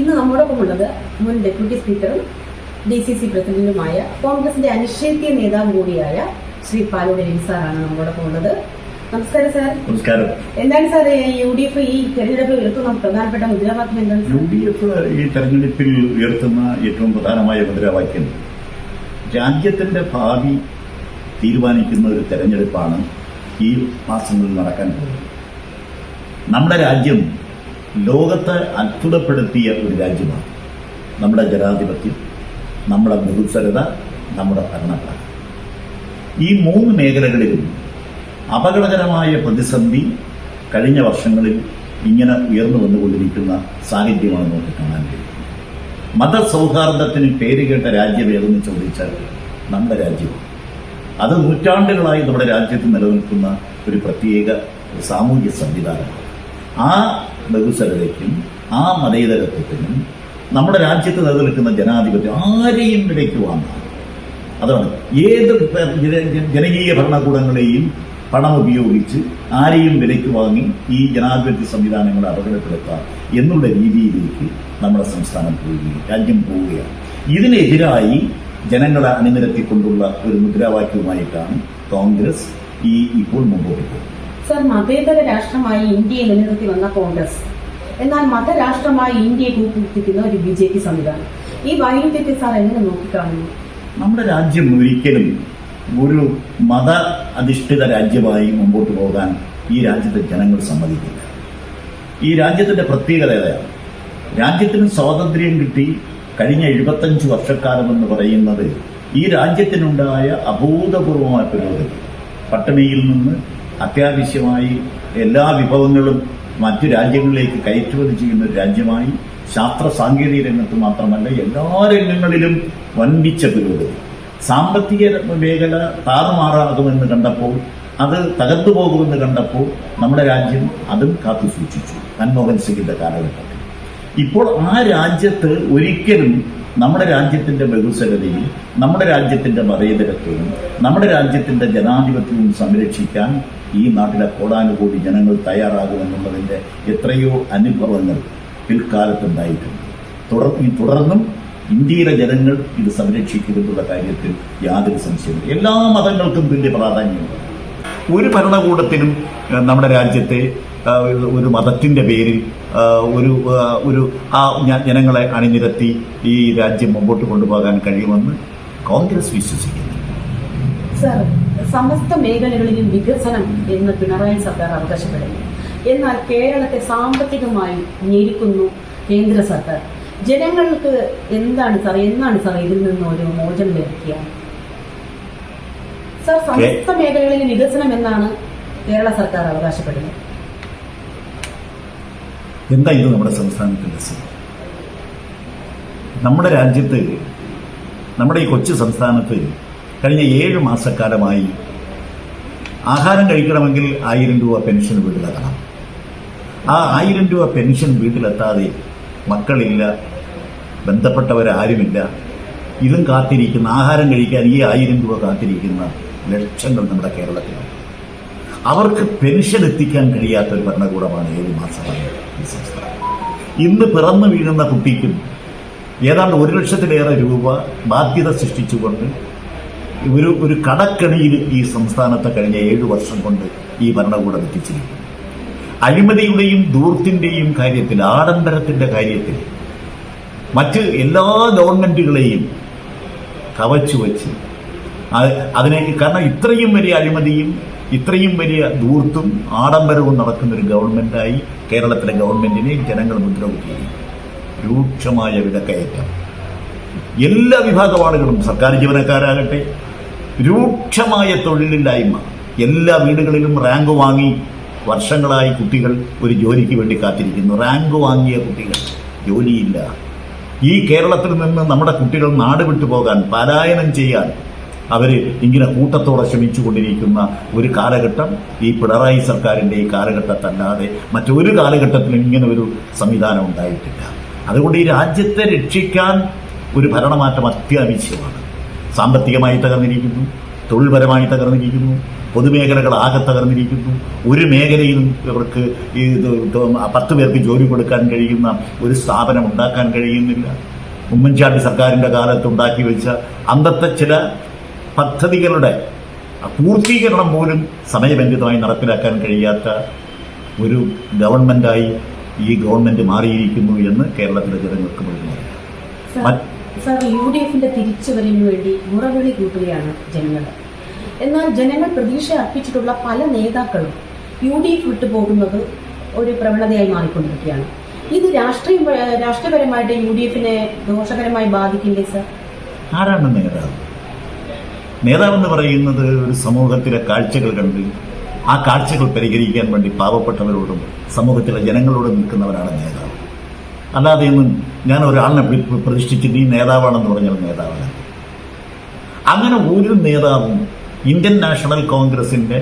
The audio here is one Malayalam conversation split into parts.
ഇന്ന് നമ്മോടൊപ്പം ഉള്ളത് മുൻ ഡെപ്യൂട്ടി സ്പീക്കറും ഡി സി സി പ്രസിഡന്റുമായ കോൺഗ്രസിന്റെ അനിശ്ചയത്തിയ നേതാവ് കൂടിയായ ശ്രീ പാലോട് രവി സാറാണ് നമ്മോടൊപ്പം ഉള്ളത്. നമസ്കാരം സാർ. നമസ്കാരം. എന്താണ് സാർ യു ഡി എഫ് ഈ തെരഞ്ഞെടുപ്പ് ഉയർത്തുന്ന പ്രധാനപ്പെട്ട മുദ്രാവാക്യം എന്താണ് യു? ഡി എഫ് ഈ തെരഞ്ഞെടുപ്പിൽ ഉയർത്തുന്ന ഏറ്റവും പ്രധാനമായ മുദ്രാവാക്യം രാജ്യത്തിന്റെ ഭാവി തീരുമാനിക്കുന്ന ഒരു തെരഞ്ഞെടുപ്പാണ് ഈ മാസങ്ങളിൽ നടക്കാൻ പോകുന്നത്. നമ്മുടെ രാജ്യം ലോകത്തെ അത്ഭുതപ്പെടുത്തിയ ഒരു രാജ്യമാണ് നമ്മുടെ ജനാധിപത്യം നമ്മുടെ നിരുത്സരത നമ്മുടെ ഭരണഘടന. ഈ മൂന്ന് മേഖലകളിലും അപകടകരമായ പ്രതിസന്ധി കഴിഞ്ഞ വർഷങ്ങളിൽ ഇങ്ങനെ ഉയർന്നു വന്നുകൊണ്ടിരിക്കുന്ന സാഹചര്യമാണ് നമുക്ക് കാണാൻ കഴിയും മതസൗഹാർദ്ദത്തിന് പേരുകേട്ട രാജ്യം ഏതെന്ന് ചോദിച്ചാൽ നമ്മുടെ രാജ്യവും അത് നൂറ്റാണ്ടുകളായി നമ്മുടെ രാജ്യത്ത് നിലനിൽക്കുന്ന ഒരു പ്രത്യേക സാമൂഹ്യ സംവിധാനമാണ്. ആ ബഹുസരതയ്ക്കും ആ മതേതരത്വത്തിനും നമ്മുടെ രാജ്യത്ത് നിലനിൽക്കുന്ന ജനാധിപത്യം ആരെയും ഇടയ്ക്ക് വാങ്ങാം. അതാണ് ഏത് ജന- ജനകീയ ഭരണകൂടങ്ങളെയും പണം ഉപയോഗിച്ച് ആരെയും വിലയ്ക്ക് വാങ്ങി ഈ ജനാധിപത്യ സംവിധാനങ്ങളെ അപകടപ്പെടുത്താം എന്നുള്ള രീതിയിലേക്ക് നമ്മുടെ സംസ്ഥാനം പോവുകയും രാജ്യം പോവുകയാണ്. ഇതിനെതിരായി ജനങ്ങളെ അണിനിരത്തിക്കൊണ്ടുള്ള ഒരു മുദ്രാവാക്യവുമായിട്ടാണ് കോൺഗ്രസ് ഈ ഇപ്പോൾ മുമ്പോട്ട് പോകുന്നത്. സാർ മതേതര രാഷ്ട്രമായി ഇന്ത്യയെ നിലനിർത്തി വന്ന കോൺഗ്രസ്. എന്നാൽ മതരാഷ്ട്രമായി ഇന്ത്യയെ കൂട്ടിപ്പിടിക്കുന്ന ഒരു ബി ജെ പി സംവിധാനം. ഈ വൈരുദ്ധ്യത്തെ സാർ എങ്ങനെ നോക്കിക്കാണുന്നു? നമ്മുടെ രാജ്യം ഒരിക്കലും ഒരു മത അധിഷ്ഠിത രാജ്യമായി മുമ്പോട്ട് പോകാൻ ഈ രാജ്യത്തെ ജനങ്ങൾ സമ്മതിക്കില്ല. ഈ രാജ്യത്തിന്റെ പ്രത്യേകത ഏതാണ്? രാജ്യത്തിന് സ്വാതന്ത്ര്യം കിട്ടി കഴിഞ്ഞ എഴുപത്തഞ്ച് വർഷക്കാലം എന്ന് പറയുന്നത് ഈ രാജ്യത്തിനുണ്ടായ അഭൂതപൂർവമായ പുരോഗതി. പട്ടിണിയിൽ നിന്ന് അത്യാവശ്യമായി എല്ലാ വിഭവങ്ങളും മറ്റു രാജ്യങ്ങളിലേക്ക് കയറ്റുമതി ചെയ്യുന്ന ഒരു രാജ്യമായി ശാസ്ത്ര സാങ്കേതിക രംഗത്ത് മാത്രമല്ല എല്ലാ രംഗങ്ങളിലും വൻപിച്ച പുരോഗതി സാമ്പത്തിക മേഖല താറുമാറാകുമെന്ന് കണ്ടപ്പോൾ അത് തകർന്നു പോകുമെന്ന് കണ്ടപ്പോൾ നമ്മുടെ രാജ്യം അതും കാത്തു സൂക്ഷിച്ചു മൻമോഹൻ സിംഗിന്റെ കാലഘട്ടത്തിൽ. ഇപ്പോൾ ആ രാജ്യത്ത് ഒരിക്കലും നമ്മുടെ രാജ്യത്തിന്റെ ബഹുസരതയിൽ നമ്മുടെ രാജ്യത്തിന്റെ മതേതരത്വവും നമ്മുടെ രാജ്യത്തിന്റെ ജനാധിപത്യവും സംരക്ഷിക്കാൻ ഈ നാട്ടിലെ കോടാനുകൂടി ജനങ്ങൾ തയ്യാറാകുമെന്നുള്ളതിന്റെ എത്രയോ അനുഭവങ്ങൾ പിൽക്കാലത്തുണ്ടായിട്ടുണ്ട്. തുടർ തുടർന്നും ഇന്ത്യയിലെ ജനങ്ങൾ ഇത് സംരക്ഷിക്കുമെന്നുള്ള കാര്യത്തിൽ യാതൊരു സംശയമില്ല എല്ലാ മതങ്ങൾക്കും തുല്യ പ്രാധാന്യമുണ്ട്. ഒരു ഭരണകൂടത്തിനും നമ്മുടെ രാജ്യത്തെ ഒരു- മതത്തിന്റെ പേരിൽ ഒരു ഒരു ആ ജനങ്ങളെ അണിനിരത്തി ഈ രാജ്യം മുമ്പോട്ട് കൊണ്ടുപോകാൻ കഴിയുമെന്ന് കോൺഗ്രസ് വിശ്വസിക്കുന്നു. സമസ്ത മേഖലകളിലും വികസനം എന്ന് പിണറായി സർക്കാർ അവകാശപ്പെടുന്നു. എന്നാൽ കേരളത്തെ സാമ്പത്തികമായി ഞെരുക്കുന്നു കേന്ദ്ര സർക്കാർ. ജനങ്ങൾക്ക് എന്താണ് സാർ എന്നാണ് സാർ ഇതിൽ നിന്ന് ഒരു മോചനം ലഭിക്കുക? സാർ സമസ്ത മേഖലകളിലും വികസനം എന്നാണ് കേരള സർക്കാർ അവകാശപ്പെടുന്നത്. എന്താ ഇത് നമ്മുടെ സംസ്ഥാനത്തിന്റെ സ്ഥിതി നമ്മുടെ രാജ്യത്ത് നമ്മുടെ ഈ കൊച്ചു സംസ്ഥാനത്ത് കഴിഞ്ഞ ഏഴ് മാസക്കാലമായി ആഹാരം കഴിക്കണമെങ്കിൽ ആയിരം രൂപ പെൻഷൻ വീട്ടിലെത്തണം. ആ ആയിരം രൂപ പെൻഷൻ വീട്ടിലെത്താതെ മക്കളില്ല ബന്ധപ്പെട്ടവരാരുമില്ല ഇതും കാത്തിരിക്കുന്ന ആഹാരം കഴിക്കാൻ ഈ ആയിരം രൂപ കാത്തിരിക്കുന്ന ലക്ഷങ്ങൾ നമ്മുടെ കേരളത്തിലുണ്ട് അവർക്ക് പെൻഷൻ എത്തിക്കാൻ കഴിയാത്ത ഒരു ഭരണകൂടമാണ് ഏഴ് മാസമായി ഈ സംസ്ഥാനം. ഇന്ന് പിറന്നു വീഴുന്ന കുട്ടിക്കും ഏതാണ്ട് ഒരു ലക്ഷത്തിലേറെ രൂപ ബാധ്യത സൃഷ്ടിച്ചുകൊണ്ട് ഒരു ഒരു കടക്കണിയിൽ ഈ സംസ്ഥാനത്തെ കഴിഞ്ഞ ഏഴു വർഷം കൊണ്ട് ഈ ഭരണകൂടം എത്തിച്ചിരിക്കുന്നു. അഴിമതിയുടെയും ദൂർത്തിന്റെയും കാര്യത്തിൽ ആഡംബരത്തിന്റെ കാര്യത്തിൽ മറ്റ് എല്ലാ ഗവൺമെന്റുകളെയും കവച്ചു വച്ച് അതിനെ കാരണം ഇത്രയും വലിയ അഴിമതിയും ഇത്രയും വലിയ ദൂർത്തും ആഡംബരവും നടക്കുന്ന ഒരു ഗവൺമെന്റായി കേരളത്തിലെ ഗവൺമെന്റിനെ ജനങ്ങൾ മുദ്രകുത്തിയിരിക്കും രൂക്ഷമായ വിലക്കയറ്റം. എല്ലാ വിഭാഗം ആളുകളും സർക്കാർ ജീവനക്കാരാകട്ടെ രൂക്ഷമായ തൊഴിലില്ലായ്മ. എല്ലാ വീടുകളിലും റാങ്ക് വാങ്ങി വർഷങ്ങളായി കുട്ടികൾ ഒരു ജോലിക്ക് വേണ്ടി കാത്തിരിക്കുന്നു. റാങ്ക് വാങ്ങിയ കുട്ടികൾ ജോലിയില്ല. ഈ കേരളത്തിൽ നിന്ന് നമ്മുടെ കുട്ടികൾ നാട് വിട്ടു പോകാൻ പലായനം ചെയ്യാൻ അവർ ഇങ്ങനെ കൂട്ടത്തോടെ ശ്രമിച്ചു കൊണ്ടിരിക്കുന്ന ഒരു കാലഘട്ടം ഈ പിണറായി സർക്കാരിന്റെ ഈ കാലഘട്ടത്തല്ലാതെ മറ്റൊരു കാലഘട്ടത്തിലും ഇങ്ങനെ ഒരു സംവിധാനം ഉണ്ടായിട്ടില്ല. അതുകൊണ്ട് ഈ രാജ്യത്തെ രക്ഷിക്കാൻ ഒരു ഭരണമാറ്റം അത്യാവശ്യമാണ്. സാമ്പത്തികമായി തകർന്നിരിക്കുന്നു തൊഴിൽപരമായി തകർന്നിരിക്കുന്നു പൊതുമേഖലകൾ ആകെ തകർന്നിരിക്കുന്നു. ഒരു മേഖലയിലും ഇവർക്ക് ഈ പത്ത് പേർക്ക് ജോലി കൊടുക്കാൻ കഴിയുന്ന ഒരു സ്ഥാപനം ഉണ്ടാക്കാൻ കഴിയുന്നില്ല. ഉമ്മൻചാണ്ടി സർക്കാരിന്റെ കാലത്ത് ഉണ്ടാക്കി വെച്ച അന്നത്തെ ചില പദ്ധതികളുടെ പൂർത്തീകരണം പോലും സമയബന്ധിതമായി നടപ്പിലാക്കാൻ കഴിയാത്ത ഒരു ഗവൺമെന്റായി ഈ ഗവൺമെന്റ് മാറിയിരിക്കുന്നു എന്ന് കേരളത്തിലെ ജനങ്ങൾക്ക് മുഴുവൻ സർ, യു ഡി എഫിന്റെ തിരിച്ചുവരവിന് വേണ്ടി മുറവിളി കൂട്ടുകയാണ് ജനങ്ങൾ. എന്നാൽ ജനങ്ങൾ പ്രതീക്ഷ അർപ്പിച്ചിട്ടുള്ള പല നേതാക്കളും യു ഡി എഫ് വിട്ടുപോകുന്നത് ഒരു പ്രവണതയായി മാറിക്കൊണ്ടിരിക്കുകയാണ്. ഇത് രാഷ്ട്രീയ രാഷ്ട്രീയപരമായിട്ട് യു ഡി എഫിനെ ദോഷകരമായി ബാധിക്കില്ലേ സർ? ആരാണ് നേതാവ്? നേതാവെന്ന് പറയുന്നത് ഒരു സമൂഹത്തിലെ കാഴ്ചകൾ കണ്ട് ആ കാഴ്ചകൾ പരിഹരിക്കാൻ വേണ്ടി പാവപ്പെട്ടവരോടും സമൂഹത്തിലെ ജനങ്ങളോടും നിൽക്കുന്നവരാണ് നേതാവ്. അല്ലാതെ ഇന്നും ഞാൻ ഒരാളിനെ പ്രതിഷ്ഠിച്ച് ഈ നേതാവാണെന്ന് പറഞ്ഞാൽ നേതാവാണ് അങ്ങനെ ഒരു നേതാവും ഇന്ത്യൻ നാഷണൽ കോൺഗ്രസിന്റെ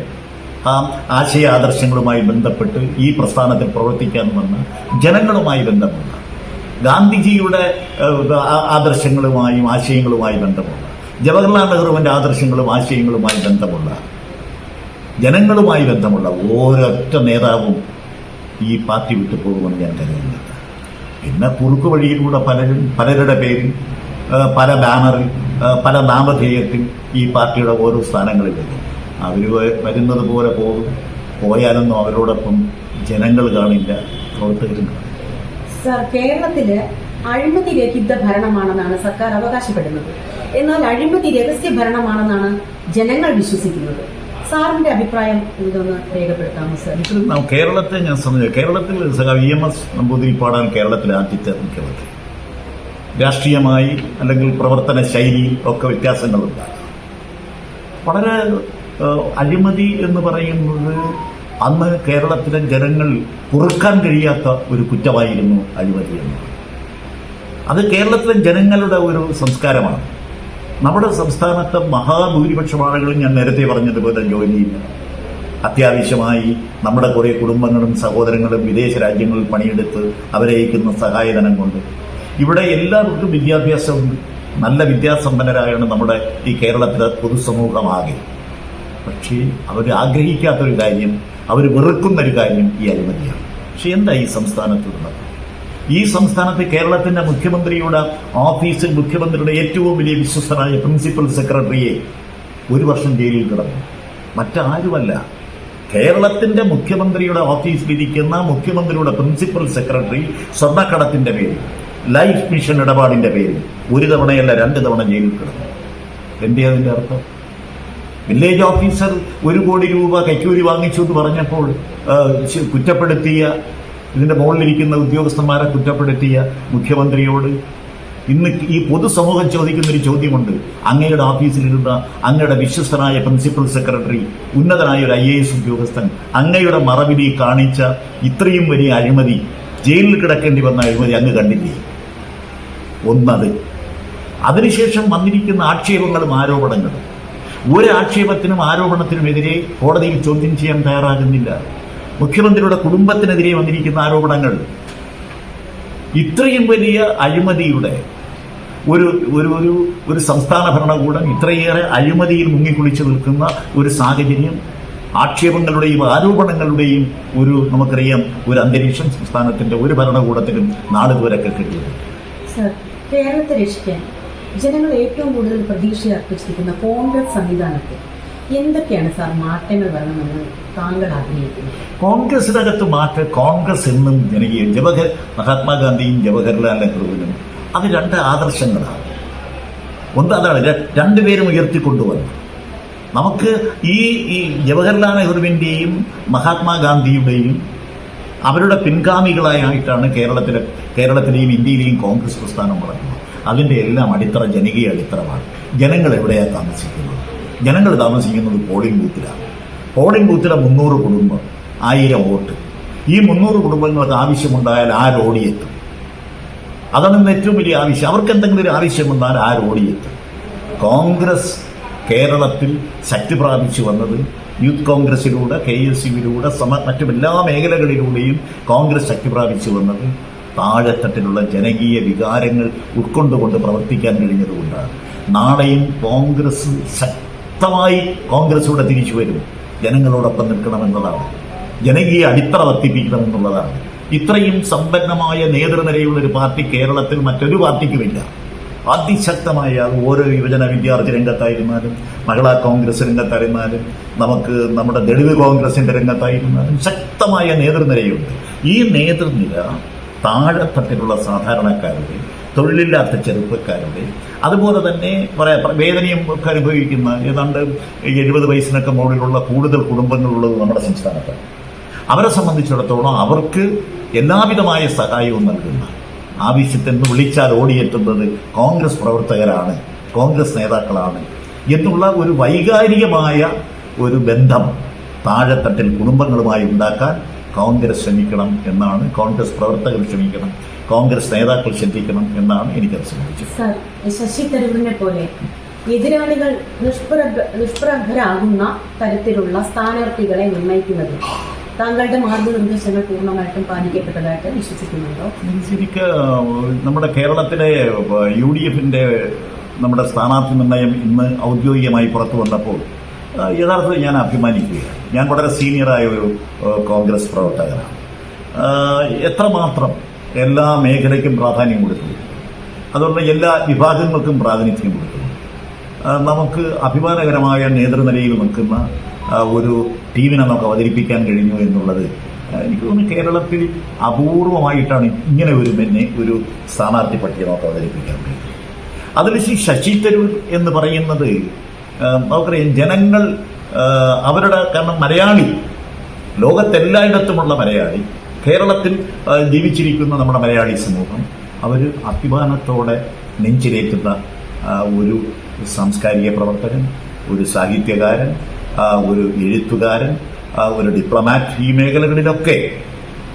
ആ ആശയ ആദർശങ്ങളുമായി ബന്ധപ്പെട്ട് ഈ പ്രസ്ഥാനത്തിൽ പ്രവർത്തിക്കാൻ വന്ന ജനങ്ങളുമായി ബന്ധമുണ്ട് ഗാന്ധിജിയുടെ ആദർശങ്ങളുമായും ആശയങ്ങളുമായി ബന്ധമുണ്ട് ജവഹർലാൽ നെഹ്റുവിന്റെ ആദർശങ്ങളും ആശയങ്ങളുമായി ബന്ധമുള്ള ജനങ്ങളുമായി ബന്ധമുള്ള ഓരൊറ്റ നേതാവും ഈ പാർട്ടി വിട്ടു പോകുമെന്ന് ഞാൻ കരുതുന്നില്ല. പിന്നെ കുറുക്ക് വഴിയിലൂടെ പലരും പലരുടെ പേരിൽ പല ബാനറിൽ പല നാമധേയത്തിൽ ഈ പാർട്ടിയുടെ ഓരോ സ്ഥാനങ്ങളിൽ വരും അവർ വരുന്നത് പോലെ പോകും. പോയാലൊന്നും അവരോടൊപ്പം ജനങ്ങൾ കാണില്ല പ്രവർത്തകരും കാണില്ല. സർ കേരളത്തിൽ അഴിമതി രഹിത ഭരണമാണെന്നാണ് സർക്കാർ അവകാശപ്പെടുന്നത്. എന്നാൽ അഴിമതി രഹസ്യ ഭരണമാണെന്നാണ് ജനങ്ങൾ വിശ്വസിക്കുന്നത്. സാറിന്റെ അഭിപ്രായം എന്തെന്ന് രേഖപ്പെടുത്താമോ സർ? കേരളത്തെ ഞാൻ സംബന്ധിച്ചു കേരളത്തിൽ സഖാവ് ഇ എം എസ് നമ്പൂതിരിപ്പാടാൻ കേരളത്തിലെ ആദ്യത്തെ മുഖ്യമന്ത്രി. രാഷ്ട്രീയമായി അല്ലെങ്കിൽ പ്രവർത്തന ശൈലി ഒക്കെ വ്യത്യാസങ്ങളുണ്ട്. വളരെ അഴിമതി എന്ന് പറയുന്നത് അന്ന് കേരളത്തിലെ ജനങ്ങൾ പൊറുക്കാൻ കഴിയാത്ത ഒരു കുറ്റമായിരുന്നു അഴിമതി എന്ന്. അത് കേരളത്തിലെ ജനങ്ങളുടെ ഒരു സംസ്കാരമാണ്. നമ്മുടെ സംസ്ഥാനത്ത് മഹാഭൂരിപക്ഷം ആളുകളും ഞാൻ നേരത്തെ പറഞ്ഞതുപോലെ ജോലിയില്ല അത്യാവശ്യമായി നമ്മുടെ കുറേ കുടുംബങ്ങളും സഹോദരങ്ങളും വിദേശ രാജ്യങ്ങളിൽ പണിയെടുത്ത് അവരെ അയക്കുന്ന സഹായധനം കൊണ്ട്. ഇവിടെ എല്ലാവർക്കും വിദ്യാഭ്യാസം നല്ല വിദ്യാസമ്പന്നരായാണ് നമ്മുടെ ഈ കേരളത്തിലെ പൊതുസമൂഹമാകെ. പക്ഷേ അവർ ആഗ്രഹിക്കാത്തൊരു കാര്യം അവർ വെറുക്കുന്ന ഒരു കാര്യം ഈ അഴിമതിയാണ്. പക്ഷെ എന്താ ഈ സംസ്ഥാനത്തുള്ളത്? ഈ സംസ്ഥാനത്തെ കേരളത്തിന്റെ മുഖ്യമന്ത്രിയുടെ ഓഫീസിൽ മുഖ്യമന്ത്രിയുടെ ഏറ്റവും വലിയ വിശ്വസ്തനായ പ്രിൻസിപ്പൽ സെക്രട്ടറിയെ ഒരു വർഷം ജയിലിൽ കിടന്നു. മറ്റാരുമല്ല. കേരളത്തിന്റെ മുഖ്യമന്ത്രിയുടെ ഓഫീസിലിരിക്കുന്ന മുഖ്യമന്ത്രിയുടെ പ്രിൻസിപ്പൽ സെക്രട്ടറി സ്വർണക്കടത്തിന്റെ പേരിൽ ലൈഫ് മിഷൻ ഇടപാടിന്റെ പേരിൽ ഒരു തവണയല്ല രണ്ട് തവണ ജയിലിൽ കിടന്നു. എന്തേ അതിന്റെ അർത്ഥം? വില്ലേജ് ഓഫീസർ ഒരു കോടി രൂപ കൈക്കൂലി വാങ്ങിച്ചു എന്ന് പറഞ്ഞപ്പോൾ കുറ്റപ്പെടുത്തിയ ഇതിന്റെ മുകളിലിരിക്കുന്ന ഉദ്യോഗസ്ഥന്മാരെ കുറ്റപ്പെടുത്തിയ മുഖ്യമന്ത്രിയോട് ഇന്ന് ഈ പൊതുസമൂഹം ചോദിക്കുന്ന ഒരു ചോദ്യമുണ്ട്. അങ്ങയുടെ ഓഫീസിലിരുന്ന അങ്ങയുടെ വിശ്വസ്തനായ പ്രിൻസിപ്പൽ സെക്രട്ടറി ഉന്നതനായ ഒരു ഐ എ എസ് ഉദ്യോഗസ്ഥൻ അങ്ങയുടെ മറവിലി കാണിച്ച ഇത്രയും വലിയ അഴിമതി ജയിലിൽ കിടക്കേണ്ടി വന്ന അഴിമതി അങ്ങ് കണ്ടില്ലേ? ഒന്നത്. അതിനുശേഷം വന്നിരിക്കുന്ന ആക്ഷേപങ്ങളും ആരോപണങ്ങളും. ഒരു ആക്ഷേപത്തിനും ആരോപണത്തിനുമെതിരെ കോടതിയിൽ ചോദ്യം ചെയ്യാൻ തയ്യാറാകുന്നില്ല. മുഖ്യമന്ത്രിയുടെ കുടുംബത്തിനെതിരെ വന്നിരിക്കുന്ന ആരോപണങ്ങൾ ഇത്രയും വലിയ അഴിമതിയുടെ ഒരു ഒരു ഒരു ഒരു സംസ്ഥാന ഭരണകൂടം ഇത്രയേറെ അഴിമതിയിൽ മുങ്ങിക്കുളിച്ചു നിൽക്കുന്ന ഒരു സാഹചര്യം ആക്ഷേപങ്ങളുടെയും ആരോപണങ്ങളുടെയും ഒരു നമുക്കറിയാം ഒരു അന്തരീക്ഷം സംസ്ഥാനത്തിന്റെ ഒരു ഭരണകൂടത്തിനും നാളിതുവരെയൊക്കെ കിട്ടിയത് കേരളത്തെ രക്ഷിക്കാൻ ജനങ്ങൾ ഏറ്റവും കൂടുതൽ പ്രതീക്ഷ അർപ്പിച്ചിരിക്കുന്ന കോൺഗ്രസ് സംവിധാനത്തിൽ എന്തൊക്കെയാണ് സാർ മാറ്റങ്ങൾ വരണമെന്ന് താങ്കൾ ആഗ്രഹിക്കുന്നത് കോൺഗ്രസിനകത്ത് മാറ്റം കോൺഗ്രസ് എന്നും ജനകീയ ജവഹർ മഹാത്മാഗാന്ധിയും ജവഹർലാൽ നെഹ്റുവിനും അത് രണ്ട് ആദർശങ്ങളാണ്. ഒന്ന് അതാണ് രണ്ടുപേരും ഉയർത്തിക്കൊണ്ടുവന്നു. നമുക്ക് ഈ ഈ ജവഹർലാൽ നെഹ്റുവിന്റെയും മഹാത്മാഗാന്ധിയുടെയും അവരുടെ പിൻഗാമികളായിട്ടാണ് കേരളത്തിലെ കേരളത്തിലെയും ഇന്ത്യയിലെയും കോൺഗ്രസ് പ്രസ്ഥാനം വളർന്നത്. അതിന്റെ എല്ലാം അടിത്തറ ജനകീയ അടിത്തറമാണ്. ജനങ്ങൾ എവിടെയാണ് താമസിക്കുന്നത്? ജനങ്ങൾ താമസിക്കുന്നത് പോളിംഗ് ബൂത്തിലാണ്. പോളിംഗ് ബൂത്തിലെ മുന്നൂറ് കുടുംബം ആയിരം വോട്ട്. ഈ മുന്നൂറ് കുടുംബങ്ങൾക്ക് ആവശ്യമുണ്ടായാൽ ആരോടിയെത്തും അതാണ് ഇന്ന് ഏറ്റവും വലിയ ആവശ്യം. അവർക്ക് എന്തെങ്കിലും ഒരു ആവശ്യം വന്നാൽ ആരോടിയെത്തും കോൺഗ്രസ് കേരളത്തിൽ ശക്തി പ്രാപിച്ചു വന്നത് യൂത്ത് കോൺഗ്രസിലൂടെ കെ എസ് യുവിലൂടെ സമ മറ്റു എല്ലാ മേഖലകളിലൂടെയും കോൺഗ്രസ് ശക്തി പ്രാപിച്ചു വന്നത് താഴെത്തട്ടിലുള്ള ജനകീയ വികാരങ്ങൾ ഉൾക്കൊണ്ടുകൊണ്ട് പ്രവർത്തിക്കാൻ കഴിഞ്ഞതുകൊണ്ടാണ്. നാളെയും കോൺഗ്രസ് ശക്തമായി കോൺഗ്രസിലൂടെ തിരിച്ചു വരും. ജനങ്ങളോടൊപ്പം നിൽക്കണമെന്നതാണ് ജനകീയ അടിത്തറ വർദ്ധിപ്പിക്കണമെന്നുള്ളതാണ്. ഇത്രയും സമ്പന്നമായ നേതൃനിരയുള്ള ഒരു പാർട്ടി കേരളത്തിൽ മറ്റൊരു പാർട്ടിക്കുമില്ല. അതിശക്തമായ ഓരോ യുവജന വിദ്യാർത്ഥി രംഗത്തായിരുന്നാലും മഹിളാ കോൺഗ്രസ് രംഗത്തായിരുന്നാലും നമുക്ക് നമ്മുടെ ദളിത് കോൺഗ്രസിന്റെ രംഗത്തായിരുന്നാലും ശക്തമായ നേതൃനിരയുണ്ട്. ഈ നേതൃനിര താഴെത്തട്ടിലുള്ള സാധാരണക്കാരുടെ തൊഴിലില്ലാത്ത ചെറുപ്പക്കാരുടെ അതുപോലെ തന്നെ പറയാം വേദനയും ഒക്കെ അനുഭവിക്കുന്ന ഏതാണ്ട് എഴുപത് വയസ്സിനൊക്കെ മുകളിലുള്ള കൂടുതൽ കുടുംബങ്ങളുള്ളത് നമ്മുടെ സംസ്ഥാനത്ത്. അവരെ സംബന്ധിച്ചിടത്തോളം അവർക്ക് എല്ലാവിധമായ സഹായവും നൽകുന്ന ആവശ്യത്തിന് വിളിച്ചാൽ ഓടിയെത്തുന്നത് കോൺഗ്രസ് പ്രവർത്തകരാണ് കോൺഗ്രസ് നേതാക്കളാണ് എന്നുള്ള ഒരു വൈകാരികമായ ഒരു ബന്ധം താഴെത്തട്ടിൽ കുടുംബങ്ങളുമായി ഉണ്ടാക്കാൻ കോൺഗ്രസ് ശ്രമിക്കണം എന്നാണ് കോൺഗ്രസ് പ്രവർത്തകർ ശ്രമിക്കണം. കോൺഗ്രസ് നേതാക്കൾ ശ്രദ്ധിക്കണം എന്നാണ് എനിക്ക് സംബന്ധിച്ചത് ശശി തരൂരിനെ പോലെ എതിരാളികൾ നിഷ്പ്രഭ നിഷ്പ്രഭരാകുന്ന തരത്തിലുള്ള സ്ഥാനാർത്ഥികളെ നിർണയിക്കുന്നത് താങ്കളുടെ മാർഗനിർദ്ദേശങ്ങൾ പൂർണമായിട്ടും പാലിക്കപ്പെട്ടതായിട്ട് വിശ്വസിക്കുന്നുണ്ടോ? ശരിക്ക് നമ്മുടെ കേരളത്തിലെ യു ഡി എഫിന്റെ നമ്മുടെ സ്ഥാനാർത്ഥി നിർണയം ഇന്ന് ഔദ്യോഗികമായി പുറത്തു വന്നപ്പോൾ യഥാർത്ഥത്തിൽ ഞാൻ അഭിമാനിക്കുകയാണ്. ഞാൻ വളരെ സീനിയറായ ഒരു കോൺഗ്രസ് പ്രവർത്തകനാണ്. എത്രമാത്രം എല്ലാ മേഖലയ്ക്കും പ്രാധാന്യം കൊടുക്കുന്നു. അതുകൊണ്ട് എല്ലാ വിഭാഗങ്ങൾക്കും പ്രാതിനിധ്യം കൊടുക്കുന്നു. നമുക്ക് അഭിമാനകരമായ നേതൃനിലയിൽ നിൽക്കുന്ന ഒരു ടീമിനെ നമുക്ക് അവതരിപ്പിക്കാൻ കഴിഞ്ഞു എന്നുള്ളത് എനിക്ക് തോന്നുന്നു കേരളത്തിൽ അപൂർവമായിട്ടാണ് ഇങ്ങനെ ഒരു പിന്നെ ഒരു സ്ഥാനാർത്ഥി പട്ടിക നമുക്ക് അവതരിപ്പിക്കാൻ കഴിയും അതിൽ ശ്രീ ശശി തരൂർ എന്ന് പറയുന്നത് നമുക്കറിയാം ജനങ്ങൾ അവരുടെ കാരണം മലയാളി ലോകത്തെല്ലായിടത്തുമുള്ള മലയാളി കേരളത്തിൽ ജീവിച്ചിരിക്കുന്ന നമ്മുടെ മലയാളി സമൂഹം അവർ അഭിമാനത്തോടെ നെഞ്ചിലേറ്റുന്ന ഒരു സാംസ്കാരിക പ്രവർത്തകൻ ഒരു സാഹിത്യകാരൻ ഒരു എഴുത്തുകാരൻ ഒരു ഡിപ്ലോമാറ്റ് ഈ മേഖലകളിലൊക്കെ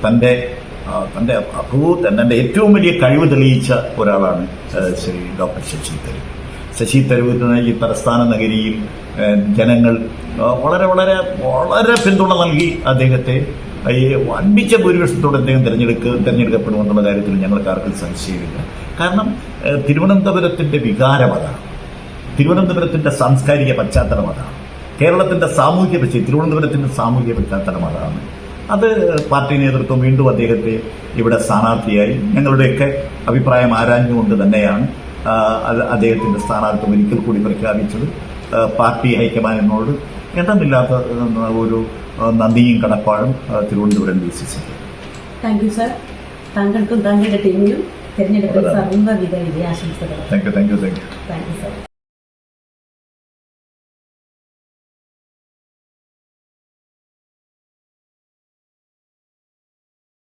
തന്റെ തന്റെ അഭൂ തന്റെ ഏറ്റവും വലിയ കഴിവ് തെളിയിച്ച ഒരാളാണ് ശ്രീ ഡോക്ടർ ശശി തരൂർ. ശശി തരൂരിന് ഈ തലസ്ഥാന നഗരിയിൽ ജനങ്ങൾ വളരെ വളരെ വളരെ പിന്തുണ നൽകി അദ്ദേഹത്തെ ഈ വമ്പിച്ച ഭൂരിപക്ഷത്തോടെ അദ്ദേഹം തിരഞ്ഞെടുക്ക തിരഞ്ഞെടുക്കപ്പെടുമെന്നുള്ള കാര്യത്തിൽ ഞങ്ങൾക്ക് ആർക്കും സംശയമില്ല. കാരണം തിരുവനന്തപുരത്തിന്റെ വികാരം അതാണ്. തിരുവനന്തപുരത്തിന്റെ സാംസ്കാരിക പശ്ചാത്തലം അതാണ്. കേരളത്തിന്റെ സാമൂഹ്യ പശ്ചാത്തലം തിരുവനന്തപുരത്തിന്റെ സാമൂഹ്യ പശ്ചാത്തലം അതാണ്. അത് പാർട്ടി നേതൃത്വം വീണ്ടും അദ്ദേഹത്തെ ഇവിടെ സ്ഥാനാർത്ഥിയായി ഞങ്ങളുടെയൊക്കെ അഭിപ്രായം ആരാഞ്ഞുകൊണ്ട് തന്നെയാണ് അദ്ദേഹത്തിന്റെ സ്ഥാനാർത്ഥിത്വം ഒരിക്കൽ കൂടി പ്രഖ്യാപിച്ചത് പാർട്ടി ഹൈക്കമാൻഡിനോട്. എണ്ണമില്ലാത്ത ഒരു നന്ദിയും കടപ്പാടും Thiruvananthapuram D C C thank you sir താങ്കൾക്കും താങ്കളുടെ ടീമിനും തിരഞ്ഞെടുപ്പിൽ സർവവിധ വിജയാശംസകൾ thank you thank you thank you thank you sir